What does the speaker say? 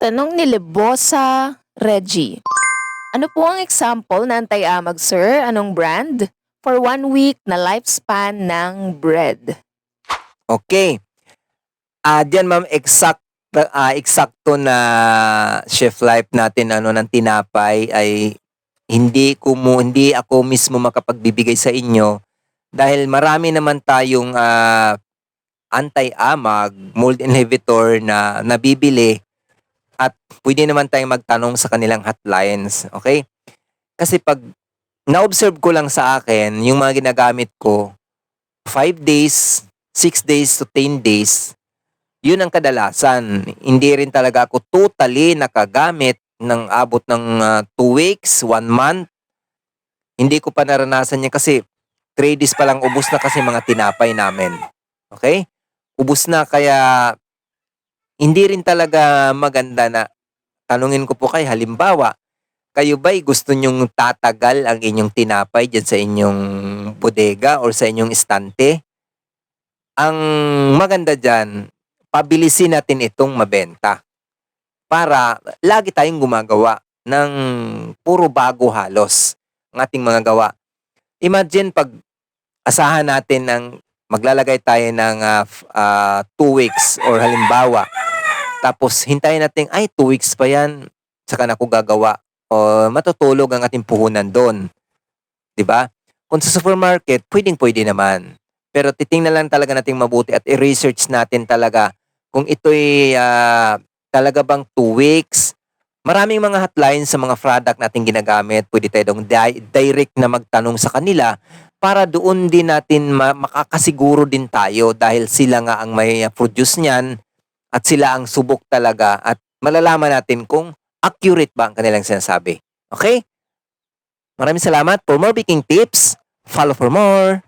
Tanong ni Lebosa Reggie. Ano po ang example na anti-amag, sir? Anong brand? For one week na lifespan ng bread. Okay. Ah, diyan ma'am exact ah, eksakto na chef life natin ano ng tinapay ay hindi ko mo hindi ako mismo makapagbibigay sa inyo dahil marami naman tayong ah, anti-amag mold inhibitor na nabibili at pwede naman tayong magtanong sa kanilang hotlines, okay? Kasi pag na-observe ko lang sa akin, yung mga ginagamit ko, 5 days, 6 days to 10 days, yun ang kadalasan. Hindi rin talaga ako totally nakagamit ng abot ng 2 weeks, 1 month. Hindi ko pa naranasan yan kasi 3 days pa lang ubos na kasi mga tinapay namin. Okay? Ubos na kaya hindi rin talaga maganda na tanungin ko po kay halimbawa, kayo ba'y gusto nyong tatagal ang inyong tinapay dyan sa inyong bodega or sa inyong estante? Ang maganda dyan, pabilisin natin itong mabenta. Para lagi tayong gumagawa ng puro bago halos ang ating mga gawa. Imagine pag asahan natin ng maglalagay tayo ng f- ah, two weeks or halimbawa tapos hintayin natin ay two weeks pa yan saka na ako gagawa o matutulog ang ating puhunan doon. ba? Kung sa supermarket, pwedeng pwede naman. Pero titingnan lang talaga natin mabuti at i-research natin talaga kung ito'y ah, talaga bang two weeks. Maraming mga hotlines sa mga product natin ginagamit. Pwede tayo dong di- direct na magtanong sa kanila para doon din natin ma- makakasiguro din tayo dahil sila nga ang may produce niyan at sila ang subok talaga at malalaman natin kung accurate ba ang kanilang sinasabi. Okay? Maraming salamat. For more baking tips, follow for more.